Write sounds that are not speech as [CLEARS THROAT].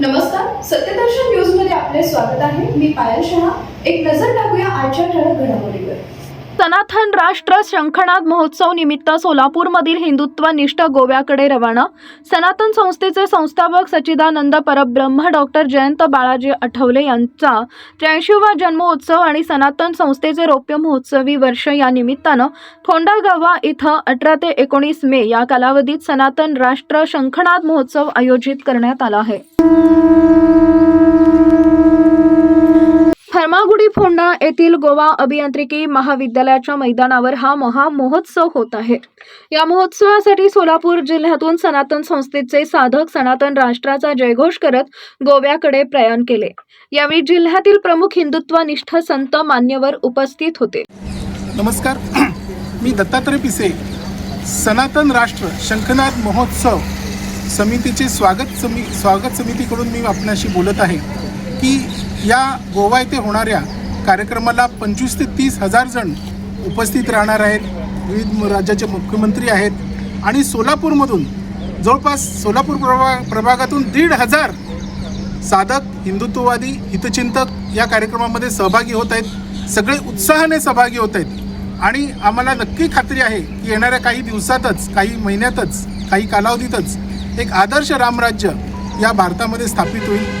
नमस्कार सत्यदर्शन न्यूजमध्ये आपले स्वागत आहे. मी पायल शहा. एक नजर टाकूया आजच्या ठळक घडामोडीवर. सनातन राष्ट्र शंखनाद महोत्सव निमित्त सोलापूरमधील हिंदुत्वनिष्ठ गोव्याकडे रवाना. सनातन संस्थेचे संस्थापक सचिदानंद परब्रह्म डॉक्टर जयंत बाळाजी आठवले यांचा त्र्याऐंशीवा जन्मोत्सव आणि सनातन संस्थेचे रौप्य महोत्सवी वर्ष या निमित्तानं थोंडागावा इथं अठरा ते एकोणीस मे या कालावधीत सनातन राष्ट्र शंखनाद महोत्सव आयोजित करण्यात आला आहे. खरमागुडी फोंडा येथील गोवा अभियांत्रिकी महाविद्यालयाच्या मैदानावर हा महा महोत्सव होत आहे. या महोत्सवासाठी सोलापूर जिल्ह्यातून सनातन संस्थेचे साधक सनातन राष्ट्राचा जयघोष करत गोव्याकडे प्रयाण केले. यावेळी जिल्ह्यातील प्रमुख हिंदुत्वनिष्ठ संत मान्यवर उपस्थित होते. नमस्कार. [CLEARS THROAT] मी दत्तात्रय पिसे सनातन राष्ट्र शंखनाद महोत्सव समितीचे स्वागत समी स्वागत समितीकडून मी आपल्याशी बोलत आहे की या गोवा येथे होणाऱ्या कार्यक्रमाला पंचवीस ते तीस हजार जण उपस्थित राहणार आहेत. विविध राज्याचे मुख्यमंत्री आहेत. आणि सोलापूरमधून जवळपास सोलापूर प्रभा प्रभागातून दीड हजार साधक हिंदुत्ववादी हितचिंतक या कार्यक्रमामध्ये सहभागी होत आहेत. सगळे उत्साहाने सहभागी होत आहेत. आणि आम्हाला नक्की खात्री आहे की येणाऱ्या काही दिवसातच काही महिन्यातच काही कालावधीतच एक आदर्श रामराज्य या भारतामध्ये स्थापित होईल.